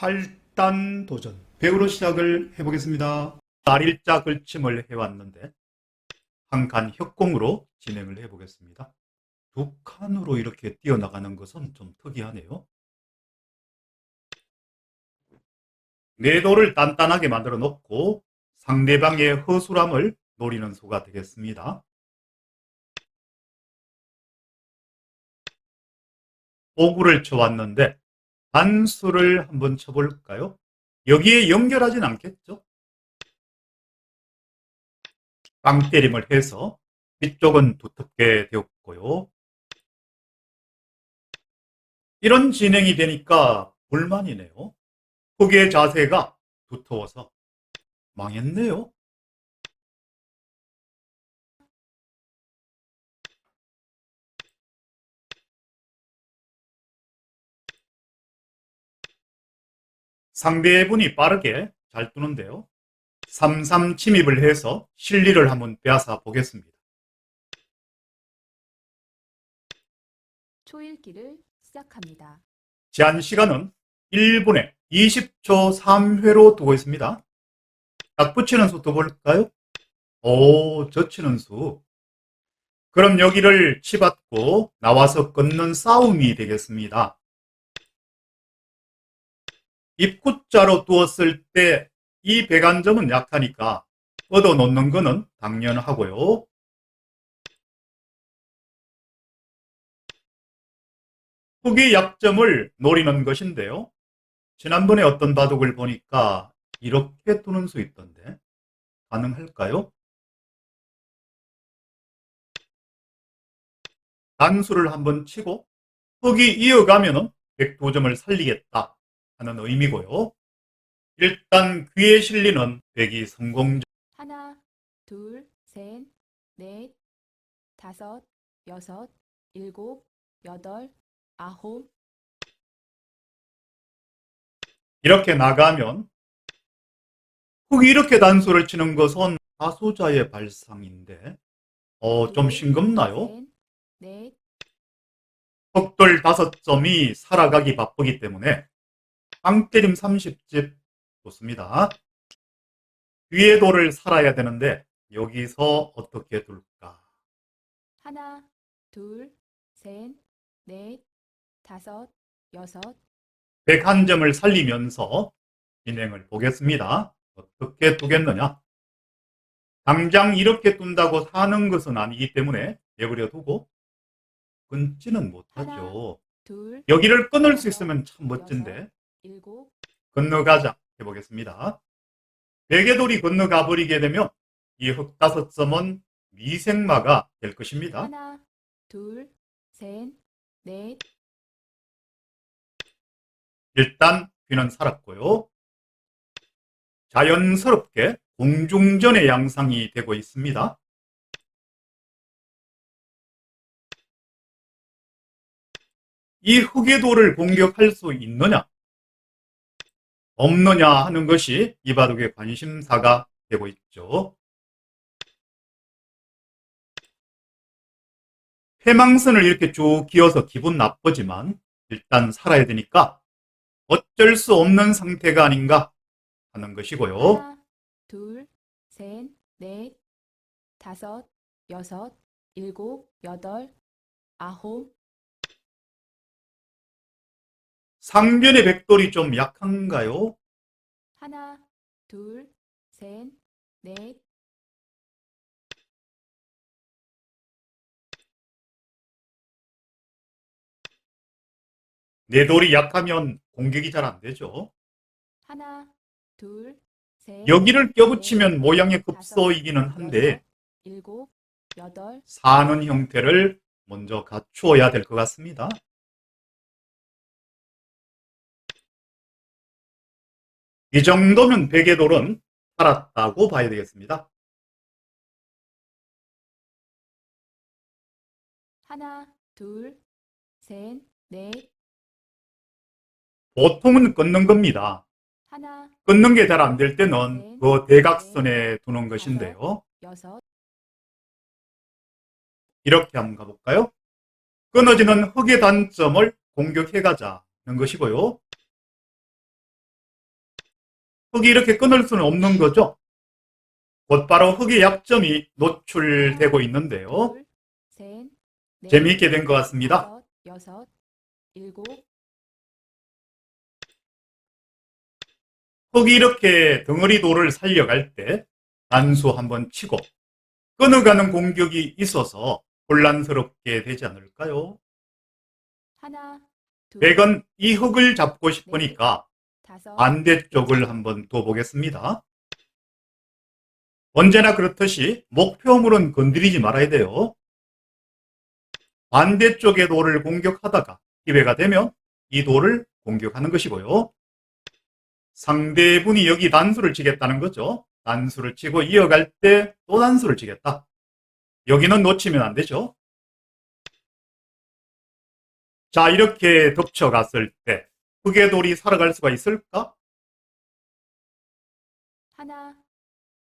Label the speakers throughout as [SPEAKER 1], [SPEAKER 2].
[SPEAKER 1] 8단 도전. 배우로 시작을 해보겠습니다. 날일자 걸침을 해왔는데 한 칸 협공으로 진행을 해보겠습니다. 두 칸으로 이렇게 뛰어나가는 것은 좀 특이하네요. 내도를 단단하게 만들어 놓고 상대방의 허술함을 노리는 수가 되겠습니다. 오구를 쳐왔는데 단수를 한번 쳐볼까요? 여기에 연결하진 않겠죠? 빵 때림을 해서 위쪽은 두텁게 되었고요. 이런 진행이 되니까 불만이네요. 흑의 자세가 두터워서 망했네요. 상대분이 빠르게 잘 뜨는데요. 3-3 침입을 해서 실리를 한번 빼앗아 보겠습니다.
[SPEAKER 2] 초읽기를 시작합니다.
[SPEAKER 1] 제한 시간은 1분에 20초 3회로 두고 있습니다. 딱 붙이는 수또 볼까요? 오, 젖히는 수. 그럼 여기를 치받고 나와서 끊는 싸움이 되겠습니다. 입구자로 두었을 때 이 배관점은 약하니까 얻어 놓는 거는 당연하고요. 흑의 약점을 노리는 것인데요. 지난번에 어떤 바둑을 보니까 이렇게 두는 수 있던데 가능할까요? 단수를 한번 치고 흑이 이어가면은 백도점을 살리겠다 하는 의미고요. 일단 귀에 실리는 백이 성공
[SPEAKER 2] 하나, 둘, 셋, 넷, 다섯, 여섯, 일곱, 여덟, 아홉,
[SPEAKER 1] 이렇게 나가면 흑이 이렇게 단수를 치는 것은 다소자의 발상인데 어, 좀
[SPEAKER 2] 둘,
[SPEAKER 1] 싱겁나요?
[SPEAKER 2] 셋, 넷,
[SPEAKER 1] 흑돌 다섯 점이 살아가기 바쁘기 때문에 빵때림 30집 좋습니다. 위에 돌을 살아야 되는데 여기서 어떻게 둘까?
[SPEAKER 2] 하나, 둘, 셋, 넷, 다섯, 여섯,
[SPEAKER 1] 101점을 살리면서 진행을 보겠습니다. 어떻게 두겠느냐? 당장 이렇게 둔다고 사는 것은 아니기 때문에 내버려 두고 끊지는 못하죠.
[SPEAKER 2] 둘,
[SPEAKER 1] 여기를 끊을 수 있으면 참 멋진데
[SPEAKER 2] 일곱,
[SPEAKER 1] 건너가자 해보겠습니다. 베개돌이 건너가 버리게 되면 이 흑다섯 점은 미생마가 될 것입니다.
[SPEAKER 2] 하나, 둘, 셋, 넷,
[SPEAKER 1] 일단 귀는 살았고요. 자연스럽게 공중전의 양상이 되고 있습니다. 이 흑의 돌을 공격할 수 있느냐, 없느냐 하는 것이 이 바둑의 관심사가 되고 있죠. 패망선을 이렇게 쭉 기어서 기분 나쁘지만 일단 살아야 되니까 어쩔 수 없는 상태가 아닌가 하는 것이고요.
[SPEAKER 2] 하나, 둘, 셋, 넷, 다섯, 여섯, 일곱, 여덟, 아홉,
[SPEAKER 1] 상변의 백돌이 좀 약한가요?
[SPEAKER 2] 하나, 둘, 셋, 넷,
[SPEAKER 1] 내 돌이 약하면 공격이 잘 안 되죠.
[SPEAKER 2] 하나, 둘, 셋,
[SPEAKER 1] 여기를 껴붙이면 모양의 급소이기는 한데
[SPEAKER 2] 일곱, 여덟,
[SPEAKER 1] 사는 형태를 먼저 갖추어야 될 것 같습니다. 이 정도면 베개돌은 살았다고 봐야 되겠습니다.
[SPEAKER 2] 하나, 둘, 셋, 넷,
[SPEAKER 1] 보통은 끊는 겁니다.
[SPEAKER 2] 하나,
[SPEAKER 1] 끊는 게 잘 안 될 때는 그 대각선에 두는 것인데요.
[SPEAKER 2] 여섯,
[SPEAKER 1] 이렇게 한번 가볼까요? 끊어지는 흑의 단점을 공격해가자는 것이고요. 흙이 이렇게 끊을 수는 없는 거죠. 곧바로 흙의 약점이 노출되고 있는데요.
[SPEAKER 2] 둘, 셋, 넷,
[SPEAKER 1] 재미있게 된 것 같습니다.
[SPEAKER 2] 다섯, 여섯, 일곱,
[SPEAKER 1] 흙이 이렇게 덩어리 돌을 살려갈 때 단수 한번 치고 끊어가는 공격이 있어서 혼란스럽게 되지 않을까요?
[SPEAKER 2] 하나, 둘,
[SPEAKER 1] 백은 이 흙을 잡고 싶으니까 반대쪽을 한번 둬보겠습니다. 언제나 그렇듯이 목표물은 건드리지 말아야 돼요. 반대쪽의 돌을 공격하다가 기회가 되면 이 돌을 공격하는 것이고요. 상대분이 여기 단수를 치겠다는 거죠. 단수를 치고 이어갈 때 또 단수를 치겠다. 여기는 놓치면 안 되죠. 자, 이렇게 덮쳐갔을 때 흙의 돌이 살아갈 수가 있을까?
[SPEAKER 2] 하나,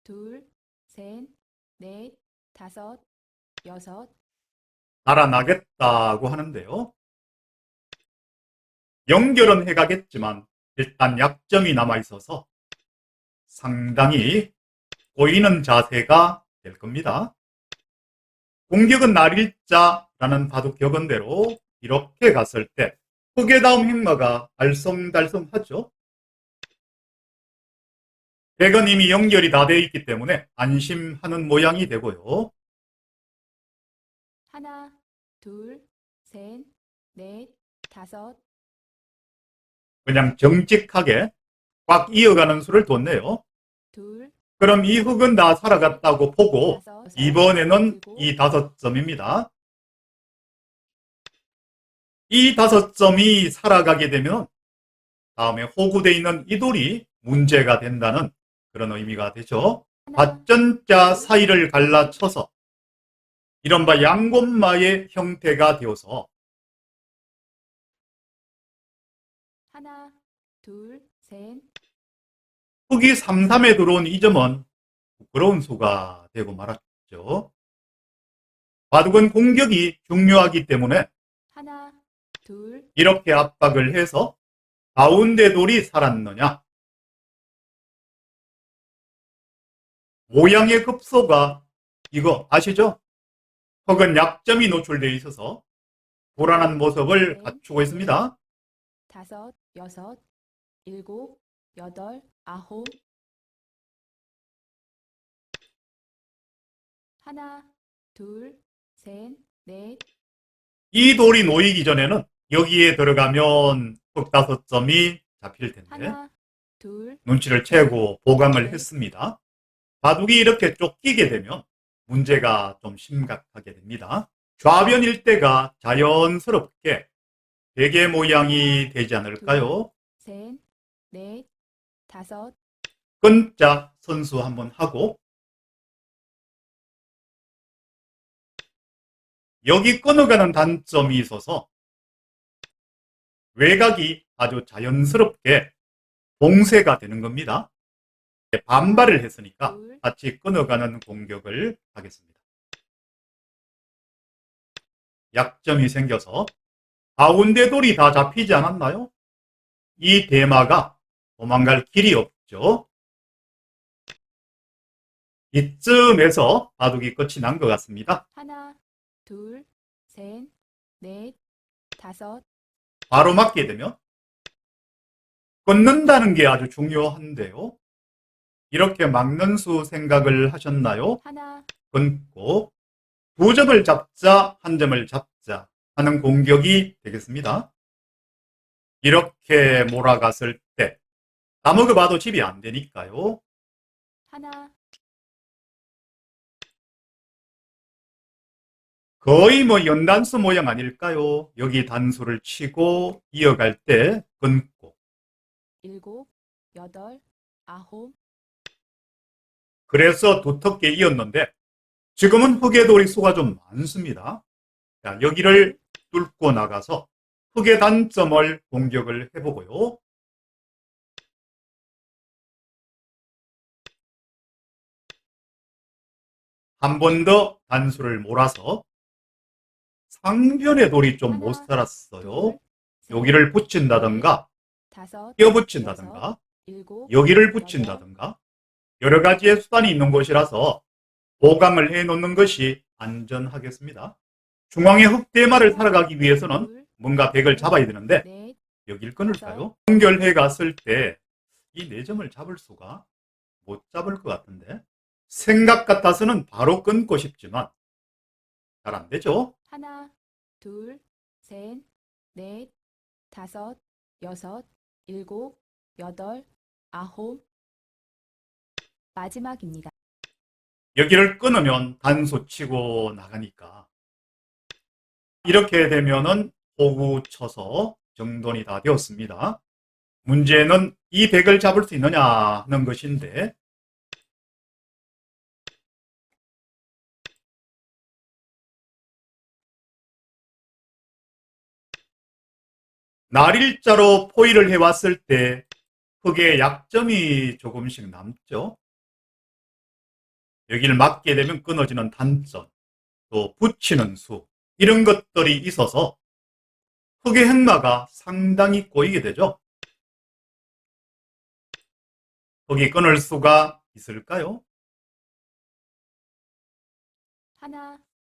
[SPEAKER 2] 둘, 셋, 넷, 다섯, 여섯,
[SPEAKER 1] 달아나겠다고 하는데요. 연결은 해가겠지만 일단 약점이 남아 있어서 상당히 꼬이는 자세가 될 겁니다. 공격은 날일자라는 바둑 격언대로 이렇게 갔을 때 흑의 다음 행마가 달성달성하죠. 백은 이미 연결이 다 되어 있기 때문에 안심하는 모양이 되고요.
[SPEAKER 2] 하나, 둘, 셋, 넷, 다섯,
[SPEAKER 1] 그냥 정직하게 꽉 이어가는 수를 뒀네요.
[SPEAKER 2] 둘,
[SPEAKER 1] 그럼 이 흙은 다 살아갔다고 보고
[SPEAKER 2] 다섯,
[SPEAKER 1] 이번에는
[SPEAKER 2] 일곱,
[SPEAKER 1] 이 다섯 점입니다. 이 다섯 점이 살아가게 되면 다음에 호구되어 있는 이 돌이 문제가 된다는 그런 의미가 되죠. 밭전자 사이를 갈라쳐서 이른바 양곤마의 형태가 되어서
[SPEAKER 2] 하나, 둘, 셋,
[SPEAKER 1] 흙이 3-3에 들어온 이 점은 부끄러운 수가 되고 말았죠. 바둑은 공격이 중요하기 때문에
[SPEAKER 2] 하나, 둘,
[SPEAKER 1] 이렇게 압박을 해서 가운데 돌이 살았느냐. 모양의 급소가 이거 아시죠? 흙은 약점이 노출되어 있어서 불안한 모습을 갖추고 있습니다.
[SPEAKER 2] 다섯, 여섯, 일곱, 여덟, 아홉, 하나, 둘, 셋, 넷,
[SPEAKER 1] 이 돌이 놓이기 전에는 여기에 들어가면 흙 다섯 점이 잡힐 텐데
[SPEAKER 2] 하나, 둘,
[SPEAKER 1] 눈치를 채고 보강을 했습니다. 바둑이 이렇게 쫓기게 되면 문제가 좀 심각하게 됩니다. 좌변 일대가 자연스럽게 베개 모양이 되지 않을까요?
[SPEAKER 2] 셋, 넷, 다섯,
[SPEAKER 1] 끈자 선수 한번 하고 여기 끊어가는 단점이 있어서 외곽이 아주 자연스럽게 봉쇄가 되는 겁니다. 반발을 했으니까
[SPEAKER 2] 둘,
[SPEAKER 1] 같이 끊어가는 공격을 하겠습니다. 약점이 생겨서 가운데 돌이 다 잡히지 않았나요? 이 대마가 도망갈 길이 없죠. 이쯤에서 바둑이 끝이 난 것 같습니다.
[SPEAKER 2] 하나, 둘, 셋, 넷, 다섯,
[SPEAKER 1] 바로 맞게 되면 끊는다는 게 아주 중요한데요. 이렇게 막는 수 생각을 하셨나요?
[SPEAKER 2] 하나,
[SPEAKER 1] 끊고 두 점을 잡자 한 점을 잡자 하는 공격이 되겠습니다. 이렇게 몰아갔을 때 아무거 봐도 집이 안 되니까요.
[SPEAKER 2] 하나,
[SPEAKER 1] 거의 뭐 연단수 모양 아닐까요? 여기 단수를 치고 이어갈 때 끊고
[SPEAKER 2] 일곱, 여덟, 아홉,
[SPEAKER 1] 그래서 두텁게 이었는데 지금은 흙의 돌이 수가 좀 많습니다. 자, 여기를 뚫고 나가서 흙의 단점을 공격을 해보고요. 한 번 더 단수를 몰아서 상변의 돌이 좀 못 살았어요. 여기를 붙인다던가
[SPEAKER 2] 일곱,
[SPEAKER 1] 여기를 붙인다든가 여러 가지의 수단이 있는 곳이라서 보강을 해 놓는 것이 안전하겠습니다. 중앙의 흑대마를 살아가기 위해서는
[SPEAKER 2] 둘,
[SPEAKER 1] 뭔가 백을 잡아야 되는데
[SPEAKER 2] 넷,
[SPEAKER 1] 여길 끊을까요? 연결해 갔을 때 이 네 점을 잡을 수가 못 잡을 것 같은데 생각 같아서는 바로 끊고 싶지만 잘 안 되죠?
[SPEAKER 2] 하나, 둘, 셋, 넷, 다섯, 여섯, 일곱, 여덟, 아홉. 마지막입니다.
[SPEAKER 1] 여기를 끊으면 단수 치고 나가니까 이렇게 되면은 호구 쳐서 정돈이 다 되었습니다. 문제는 이 백을 잡을 수 있느냐 하는 것인데 날일자로 포위를 해왔을 때 흑의 약점이 조금씩 남죠. 여기를 맞게 되면 끊어지는 단점, 또 붙이는 수, 이런 것들이 있어서 흑의 흑마가 상당히 꼬이게 되죠. 흑이 끊을 수가 있을까요?
[SPEAKER 2] 하나,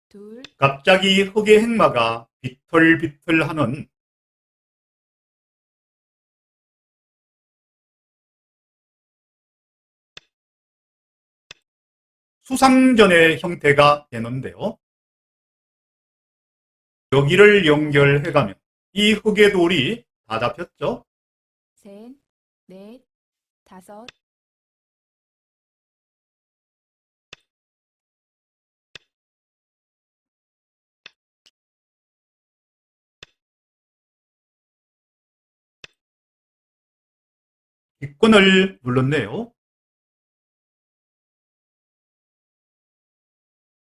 [SPEAKER 2] 둘,
[SPEAKER 1] 갑자기 흑의 흑마가 비틀비틀하는 수상전의 형태가 되는데요. 여기를 연결해가면 이 흑의 돌이 다 잡혔죠?
[SPEAKER 2] 셋, 넷, 다섯,
[SPEAKER 1] 기권을 눌렀네요.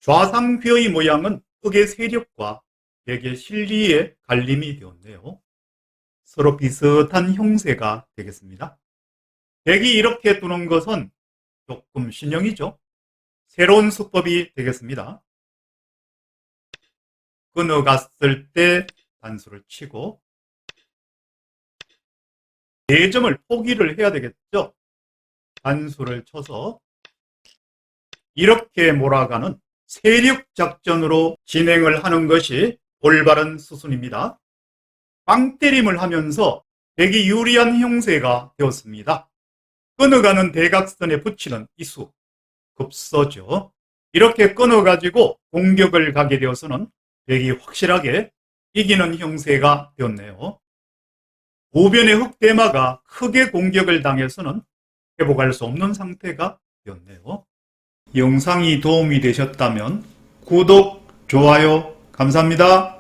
[SPEAKER 1] 좌상 휘의 모양은 흑의 세력과 백의 실리의 갈림이 되었네요. 서로 비슷한 형세가 되겠습니다. 백이 이렇게 두는 것은 조금 신형이죠. 새로운 수법이 되겠습니다. 끊어갔을 때 단수를 치고 네 점을 포기를 해야 되겠죠. 단수를 쳐서 이렇게 몰아가는 세력 작전으로 진행을 하는 것이 올바른 수순입니다. 빵때림을 하면서 백이 유리한 형세가 되었습니다. 끊어가는 대각선에 붙이는 이수, 급서죠. 이렇게 끊어가지고 공격을 가게 되어서는 백이 확실하게 이기는 형세가 되었네요. 우변의 흑대마가 크게 공격을 당해서는 회복할 수 없는 상태가 되었네요. 영상이 도움이 되셨다면 구독, 좋아요 감사합니다.